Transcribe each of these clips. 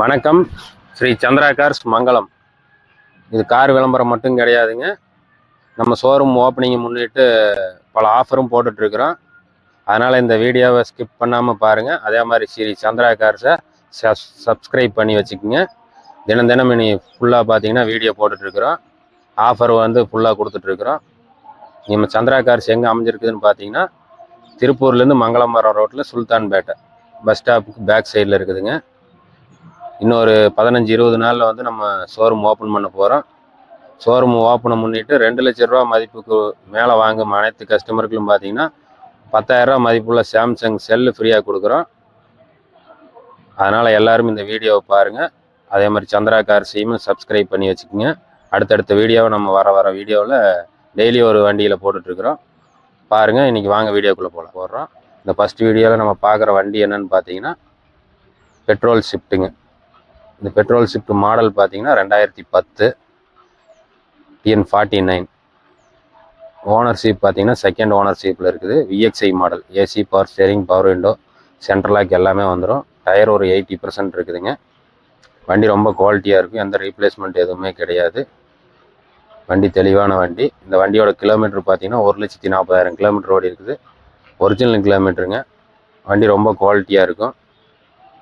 வணக்கம். ஸ்ரீ சந்திரா கார்ஸ் மங்களம். இது கார் விளம்பரம் மட்டும் கிடையாதுங்க. நம்ம ஷோரூம் ஓப்பனிங்கை முன்னிட்டு பல ஆஃபரும் போட்டுட்ருக்குறோம். அதனால் இந்த வீடியோவை ஸ்கிப் பண்ணாமல் பாருங்கள் அதே மாதிரி ஸ்ரீ சந்திரா கார்ஸை சப்ஸ்கிரைப் பண்ணி வச்சுக்கோங்க. தினம் தினம் இனி ஃபுல்லாக பார்த்தீங்கன்னா வீடியோ போட்டுட்ருக்குறோம். ஆஃபர் வந்து ஃபுல்லாக கொடுத்துட்ருக்குறோம். நம்ம சந்திரா கார்ஸ் எங்கே அமைஞ்சிருக்குதுன்னு பார்த்தீங்கன்னா திருப்பூர்லேருந்து மங்களம்பரம் ரோட்டில் சுல்தான்பேட்டை. பஸ் ஸ்டாப்புக்கு பேக் சைடில் இருக்குதுங்க. இன்னொரு பதினஞ்சு இருபது நாளில் வந்து நம்ம ஷோரூம் ஓப்பன் பண்ண போகிறோம் ஷோரூம் ஓப்பனை முன்னிட்டு ரெண்டு லட்ச ரூபா மதிப்புக்கு மேலே வாங்கும் அனைத்து கஸ்டமருக்கும் பார்த்தீங்கன்னா பத்தாயிரரூபா மதிப்புள்ள சாம்சங் செல்லு ஃப்ரீயாக கொடுக்குறோம். அதனால் எல்லாரும் இந்த வீடியோவை பாருங்கள் அதே மாதிரி சந்திரா கார்ஸையும் சப்ஸ்கிரைப் பண்ணி வச்சுக்கோங்க. அடுத்தடுத்த வீடியோவை நம்ம வர வர வீடியோவில் டெய்லி ஒரு வண்டியில் போட்டுட்ருக்குறோம் பாருங்கள் இன்றைக்கி வாங்க வீடியோக்குள்ளே போகலாம் போடுறோம். இந்த ஃபஸ்ட் வீடியோவில் நம்ம பார்க்குற வண்டி என்னன்னு பார்த்தீங்கன்னா பெட்ரோல் ஷிஃப்ட்டுங்க இந்த பெட்ரோல் ஷிஃப்ட் மாடல் பார்த்தீங்கன்னா ரெண்டாயிரத்தி பத்து டிஎன் ஃபார்ட்டி நைன் ஓனர்ஷிப் பார்த்தீங்கன்னா செகண்ட் ஓனர்ஷிப்பில் இருக்குது. VXI model AC power steering power window central lock எல்லாமே வந்துடும் டயர் ஒரு எயிட்டி பர்சன்ட் இருக்குதுங்க. வண்டி ரொம்ப குவாலிட்டியாக இருக்கும். எந்த ரீப்ளேஸ்மெண்ட் எதுவுமே கிடையாது. வண்டி தெளிவான வண்டி. இந்த வண்டியோட கிலோமீட்டர் பார்த்தீங்கன்னா ஒரு லட்சத்தி நாற்பதாயிரம் கிலோமீட்டர் ஓடி இருக்குது. ஒரிஜினல் கிலோமீட்டருங்க வண்டி ரொம்ப குவாலிட்டியாக இருக்கும்.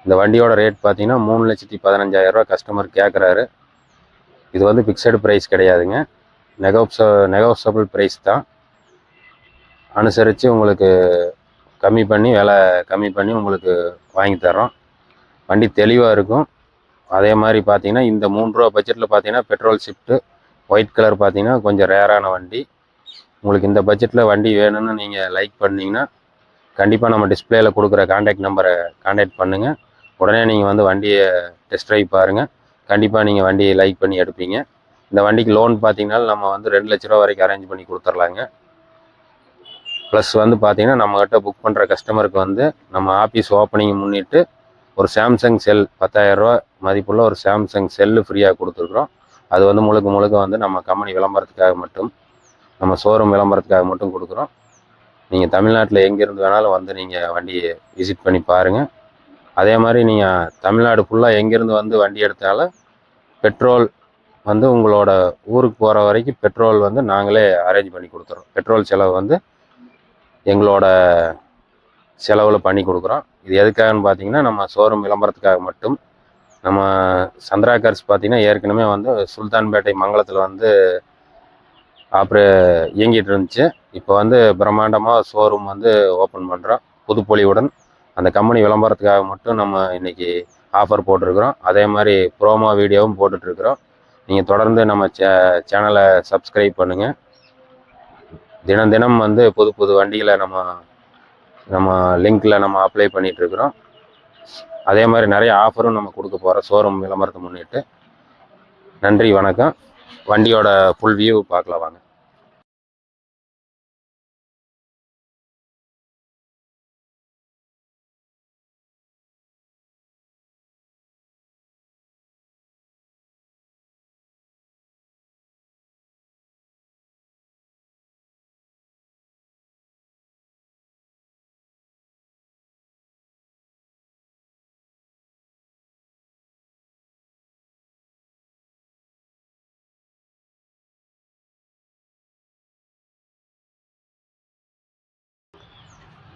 இந்த வண்டியோட ரேட் பார்த்தீங்கன்னா மூணு லட்சத்தி பதினஞ்சாயிரரூவா கஸ்டமர் கேட்குறாரு இது வந்து ஃபிக்ஸடு ப்ரைஸ் கிடையாதுங்க. நெகோப்ச நெகோசபிள் ப்ரைஸ் தான். அனுசரித்து உங்களுக்கு கம்மி பண்ணி விலை கம்மி பண்ணி உங்களுக்கு வாங்கி தர்றோம். வண்டி தெளிவாக இருக்கும். அதே மாதிரி பார்த்தீங்கன்னா இந்த மூணு ரூபா பட்ஜெட்டில் பார்த்தீங்கன்னா பெட்ரோல் ஷிஃப்ட்டு ஒயிட் கலர் பார்த்தீங்கன்னா கொஞ்சம் ரேரான வண்டி. உங்களுக்கு இந்த பட்ஜெட்டில் வண்டி வேணும்னு நீங்கள் லைக் பண்ணிங்கன்னா கண்டிப்பாக நம்ம டிஸ்பிளேயில் கொடுக்குற காண்டாக்ட் நம்பரை காண்டாக்ட் பண்ணுங்கள் உடனே நீங்கள் வந்து வண்டியை டெஸ்ட் ட்ரைவ் பாருங்கள் கண்டிப்பாக நீங்கள் வண்டியை லைக் பண்ணி எடுப்பீங்க. இந்த வண்டிக்கு லோன் பார்த்தீங்கன்னா நம்ம வந்து ரெண்டு லட்ச ரூபா வரைக்கும் அரேஞ்ச் பண்ணி கொடுத்துர்லாங்க. ப்ளஸ் வந்து பார்த்தீங்கன்னா நம்மக்கிட்ட புக் பண்ணுற கஸ்டமருக்கு வந்து நம்ம ஆஃபீஸ் ஓப்பனிங் முன்னிட்டு ஒரு சாம்சங் செல் பத்தாயிரரூவா மதிப்புள்ள ஒரு சாம்சங் செல்லு ஃப்ரீயாக கொடுத்துருக்குறோம். அது வந்து முழுக்க முழுக்க வந்து நம்ம கம்பெனி விளம்பரத்துக்காக மட்டும் நம்ம ஷோரூம் விளம்பரத்துக்காக மட்டும் கொடுக்குறோம். நீங்கள் தமிழ்நாட்டில் எங்கேருந்து வேணாலும் வந்து நீங்கள் வண்டியை விசிட் பண்ணி பாருங்கள் அதே மாதிரி நீங்கள் தமிழ்நாடு ஃபுல்லாக எங்கேருந்து வந்து வண்டி எடுத்தாலும் பெட்ரோல் வந்து உங்களோட ஊருக்கு போகிற வரைக்கும் பெட்ரோல் வந்து நாங்களே அரேஞ்ச் பண்ணி கொடுத்துறோம். பெட்ரோல் செலவு வந்து எங்களோட செலவில் பண்ணி கொடுக்குறோம். இது எதுக்காகன்னு பார்த்தீங்கன்னா நம்ம ஷோரூம் விளம்பரத்துக்காக மட்டும். நம்ம சந்திரா கார்ஸ் பார்த்தீங்கன்னா ஏற்கனவே வந்து சுல்தான்பேட்டை மங்கலத்தில் வந்து ஆப்ரே இயங்கிட்டு இருந்துச்சு. இப்போ வந்து பிரம்மாண்டமாக ஷோரூம் வந்து ஓப்பன் பண்ணுறோம் புதுப்பொலிவுடன் அந்த கம்பெனி விளம்பரத்துக்காக மட்டும் நம்ம இன்றைக்கி ஆஃபர் போட்டிருக்கிறோம். அதே மாதிரி ப்ரோமோ வீடியோவும் போட்டுட்ருக்குறோம் நீங்கள் தொடர்ந்து நம்ம சே சேனலை சப்ஸ்கிரைப் பண்ணுங்கள் தினம் தினம் வந்து புது புது வண்டிகளை நம்ம நம்ம லிங்க்கில் நம்ம அப்ளை பண்ணிகிட்ருக்குறோம் அதே மாதிரி நிறைய ஆஃபரும் நம்ம கொடுக்க போகிறோம் ஷோரூம் விளம்பரத்தை முன்னிட்டு. நன்றி வணக்கம். வண்டியோட ஃபுல் வியூ பார்க்கலாம் வாங்க.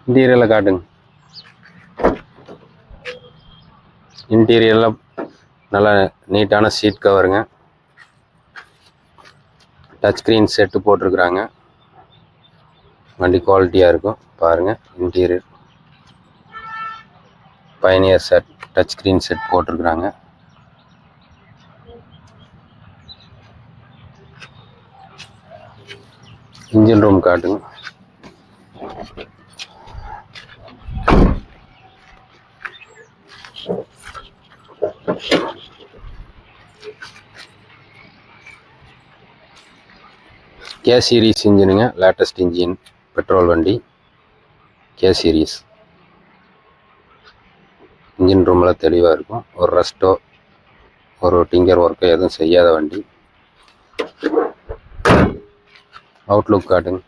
இன்டீரியரில் காட்டுங்க. இன்டீரியரில் நல்லா நீட்டான சீட் கவருங்க டச் ஸ்க்ரீன் செட்டு போட்டிருக்குறாங்க. வண்டி குவாலிட்டியாக இருக்கும். பாருங்கள் interior Pioneer set touch screen set போட்டிருக்குறாங்க. Engine room காட்டுங்க. கே சீரீஸ் இன்ஜினுங்க லேட்டஸ்ட் இன்ஜின் பெட்ரோல் வண்டி கே சீரீஸ் இன்ஜின் ரூமில் தெளிவாக இருக்கும். ஒரு ரஸ்ட்டோ ஒரு டிங்கர் ஒர்க்கோ எதுவும் செய்யாத வண்டி. அவுட்லுக் காட்டுங்க.